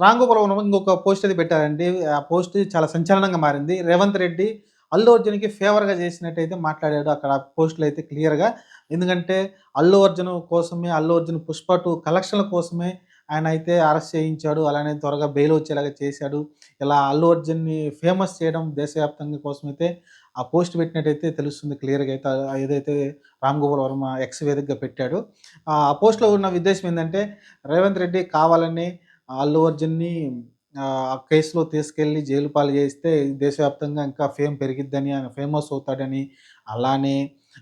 రామ్ వర్మ ఇంకొక పోస్ట్ అది పెట్టారండి. ఆ పోస్ట్ చాలా సంచలనంగా మారింది. రేవంత్ రెడ్డి అల్లు అర్జున్కి ఫేవర్గా చేసినట్టయితే మాట్లాడాడు. అక్కడ పోస్టులు అయితే క్లియర్గా ఎందుకంటే అల్లు అర్జున్ కోసమే అల్లు అర్జున్ పుష్ప టూ కలెక్షన్ల కోసమే ఆయన అయితే అరెస్ట్ చేయించాడు. అలానే త్వరగా బెయిల్ వచ్చేలాగా చేశాడు. ఇలా అల్లు అర్జున్ని ఫేమస్ చేయడం దేశవ్యాప్తంగా కోసమైతే ఆ పోస్ట్ పెట్టినట్టయితే తెలుస్తుంది క్లియర్గా అయితే. ఏదైతే రామ్ గోపాల్ వర్మ ఎక్స్ వేదికగా పెట్టాడు. ఆ పోస్ట్లో ఉన్న ఉద్దేశం ఏంటంటే రేవంత్ రెడ్డి కావాలని అల్లు అర్జున్ని ఆ కేసులో తీసుకెళ్ళి జైలు పాలు చేస్తే దేశవ్యాప్తంగా ఇంకా ఫేమ్ పెరిగిద్దని ఆయన ఫేమస్ అవుతాడని అలానే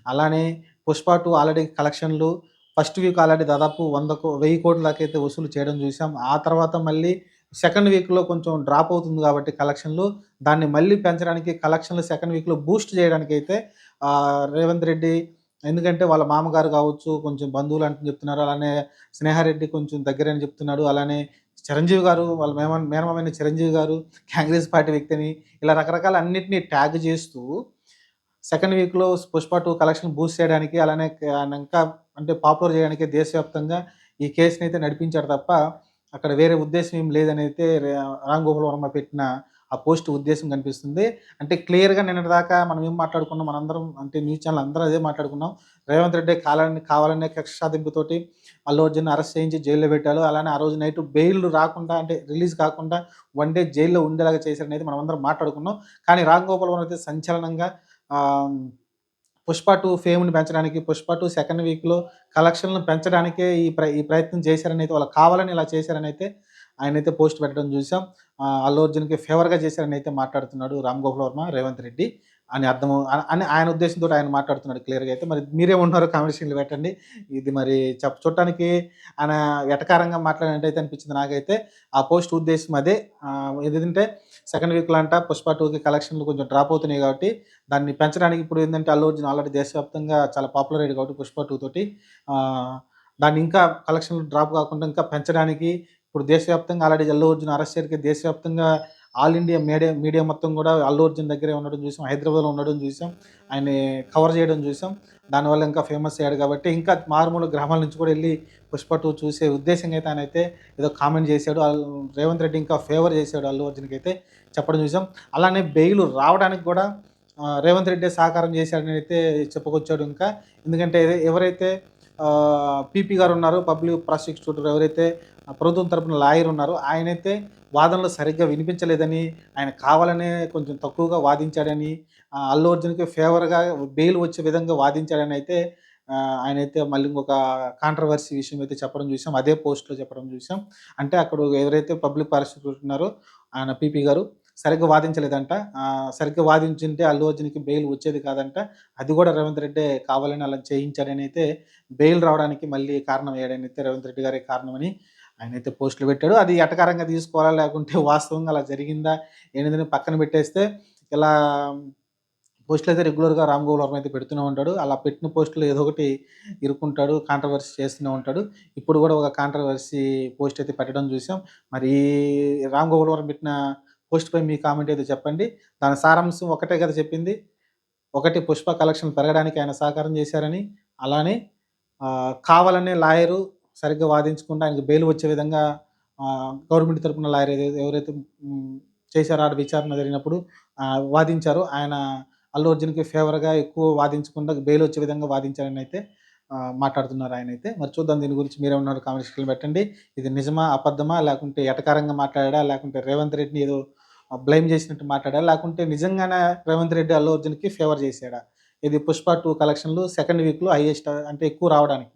అలానే పుష్ప టూ ఆల్రెడీ కలెక్షన్లు ఫస్ట్ వీక్ ఆల్రెడీ దాదాపు వంద కో- వెయ్యి కోట్ల దాకా అయితే వసూలు చేయడం చూసాం. ఆ తర్వాత మళ్ళీ సెకండ్ వీక్లో కొంచెం డ్రాప్ అవుతుంది కాబట్టి కలెక్షన్లు దాన్ని మళ్ళీ పెంచడానికి కలెక్షన్లు సెకండ్ వీక్లో బూస్ట్ చేయడానికి అయితే రేవంత్ రెడ్డి ఎందుకంటే వాళ్ళ మామగారు కావచ్చు కొంచెం బంధువులు అంటూ చెప్తున్నారు అలానే స్నేహారెడ్డి కొంచెం దగ్గర అని చెప్తున్నాడు అలానే చిరంజీవి గారు వాళ్ళ మేమ మేనమామైన చిరంజీవి గారు కాంగ్రెస్ పార్టీ వ్యక్తిని ఇలా రకరకాల అన్నిటినీ ట్యాగ్ చేస్తూ సెకండ్ వీక్లో పుష్ప టూ కలెక్షన్ బూస్ట్ చేయడానికి అలానే ఇంకా అంటే పాపులర్ చేయడానికి దేశవ్యాప్తంగా ఈ కేసుని అయితే నడిపించాడు తప్ప అక్కడ వేరే ఉద్దేశం ఏం లేదని అయితే రామ్ గోపాల్ వర్మ పెట్టిన ఆ పోస్ట్ ఉద్దేశం కనిపిస్తుంది. అంటే క్లియర్గా నిన్న దాకా మనం ఏం మాట్లాడుకున్నాం? మనందరం అంటే న్యూస్ ఛానల్ అందరూ అదే మాట్లాడుకున్నాం. రేవంత్ రెడ్డి కావాలని కావాలనే కక్ష సాధింపుతోటి అల్లు అర్జున్ అరెస్ట్ చేయించి జైల్లో పెట్టాడు. అలానే ఆ రోజు నైట్ బెయిల్ రాకుండా అంటే రిలీజ్ కాకుండా వన్ డే జైల్లో ఉండేలాగా చేశారని మనం అందరం మాట్లాడుకున్నాం. కానీ రామ్ గోపాల్ వర్మ అయితే సంచలనంగా పుష్ప టూ ఫేమ్ని పెంచడానికి పుష్ప టూ సెకండ్ వీక్లో కలెక్షన్లను పెంచడానికే ఈ ప్ర ఈ ప్రయత్నం చేశారని అయితే వాళ్ళు కావాలని ఇలా చేశారని అయితే ఆయన అయితే పోస్ట్ పెట్టడం చూసాం. అల్లు అర్జున్కి ఫేవర్గా చేశారని అయితే మాట్లాడుతున్నాడు రామ్ గోపాల్ వర్మ రేవంత్ రెడ్డి అని అర్థము అని ఆయన ఉద్దేశంతో ఆయన మాట్లాడుతున్నాడు క్లియర్గా అయితే. మరి మీరే ఉన్నారో కామెంట్స్లో పెట్టండి. ఇది మరి చెప్ చూడటానికి ఆయన ఎటకారంగా మాట్లాడినట్టయితే అనిపించింది నాకైతే. ఆ పోస్ట్ ఉద్దేశం అదే. ఆ, ఏంటంటే సెకండ్ వీక్లో అంట పుష్ప టూకి కలెక్షన్లు కొంచెం డ్రాప్ అవుతున్నాయి కాబట్టి దాన్ని పెంచడానికి ఇప్పుడు ఏంటంటే అల్లు అర్జున్ ఆల్రెడీ దేశవ్యాప్తంగా చాలా పాపులర్ అయ్యాడు కాబట్టి పుష్ప టూ తోటి. దాన్ని ఇంకా కలెక్షన్లు డ్రాప్ కాకుండా ఇంకా పెంచడానికి ఇప్పుడు దేశవ్యాప్తంగా ఆల్రెడీ అల్లు అర్జున్ అరెస్ట్ చేరికే దేశవ్యాప్తంగా ఆల్ ఇండియా మీడియా మీడియా మొత్తం కూడా అల్లు అర్జున్ దగ్గరే ఉండడం చూసాం హైదరాబాద్లో ఉండడం చూసాం ఆయన కవర్ చేయడం చూసాం. దానివల్ల ఇంకా ఫేమస్ అయ్యాడు కాబట్టి ఇంకా మారుమూల గ్రామాల నుంచి కూడా వెళ్ళి పుష్ప టూ చూసే ఉద్దేశంగా అయితే ఆయన అయితే ఏదో కామెంట్ చేశాడు. రేవంత్ రెడ్డి ఇంకా ఫేవర్ చేశాడు అల్లు అర్జున్కి అయితే చెప్పడం చూసాం. అలానే బెయిల్ రావడానికి కూడా రేవంత్ రెడ్డి సహకారం చేశాడని అయితే చెప్పుకొచ్చాడు ఇంకా. ఎందుకంటే ఎవరైతే పీపీ గారు ఉన్నారు పబ్లిక్ ప్రాసిక్యూటర్ ఎవరైతే ప్రభుత్వం తరపున లాయర్ ఉన్నారో ఆయనైతే వాదనలు సరిగ్గా వినిపించలేదని ఆయన కావాలనే కొంచెం తక్కువగా వాదించాడని అల్లు అర్జున్కి ఫేవర్గా బెయిల్ వచ్చే విధంగా వాదించాడని అయితే ఆయనైతే మళ్ళీ ఇంకొక కాంట్రవర్సీ విషయం అయితే చెప్పడం చూసాం అదే పోస్ట్లో చెప్పడం చూసాం. అంటే అక్కడ ఎవరైతే పబ్లిక్ ప్రాసిక్యూటర్ ఉన్నారో ఆయన పీపీ గారు సరిగ్గా వాదించలేదంట. సరిగ్గా వాదించుంటే అల్లు అర్జున్కి బెయిల్ వచ్చేది కాదంట. అది కూడా రేవంత్ రెడ్డి కావాలని అలా చేయించాడని అయితే బెయిల్ రావడానికి మళ్ళీ కారణం అయ్యాడని అయితే రేవంత్ రెడ్డి గారే కారణమని ఆయన అయితే పోస్టులు పెట్టాడు. అది ఎటకారంగా తీసుకోవాలా లేకుంటే వాస్తవంగా అలా జరిగిందా ఏంటని పక్కన పెట్టేస్తే ఇలా పోస్టులు అయితే రెగ్యులర్గా రామ్ గోపాల్ వర్మ అయితే పెడుతూనే ఉంటాడు. అలా పెట్టిన పోస్టులు ఏదో ఒకటి ఇరుక్కుంటాడు కాంట్రవర్సీ చేస్తూనే ఉంటాడు. ఇప్పుడు కూడా ఒక కాంట్రవర్సీ పోస్ట్ అయితే పెట్టడం చూసాం. మరి రామ్ గోపాల్ వర్మ పెట్టిన పోస్ట్పై మీ కామెంట్ ఏదో చెప్పండి. దాని సారాంశం ఒకటే కదా చెప్పింది. ఒకటి పుష్ప కలెక్షన్ పెరగడానికి ఆయన సహకారం చేశారని. అలానే కావాలనే లాయరు సరిగ్గా వాదించకుండా ఆయనకు బెయిల్ వచ్చే విధంగా గవర్నమెంట్ తరపున లాయర్ ఎవరైతే చేశారో ఆడ విచారణ జరిగినప్పుడు వాదించారు. ఆయన అల్లు అర్జున్కి ఫేవర్గా ఎక్కువ వాదించకుండా బెయిల్ వచ్చే విధంగా వాదించారని అయితే మాట్లాడుతున్నారు ఆయన అయితే. మరి చూద్దాం దీని గురించి మీరే ఉన్నారు కామెంట్స్కి పెట్టండి. ఇది నిజమా అబద్ధమా లేకుంటే ఎటకారంగా మాట్లాడా లేకుంటే రేవంత్ రెడ్డిని ఏదో బ్లైమ్ చేసినట్టు మాట్లాడా? లేకుంటే నిజంగానే రేవంత్ రెడ్డి అల్లు అర్జున్కి ఫేవర్ చేశాడా? ఇది పుష్ప టూ కలెక్షన్లు సెకండ్ వీక్లో హైయెస్ట్ అంటే ఎక్కువ రావడానికి.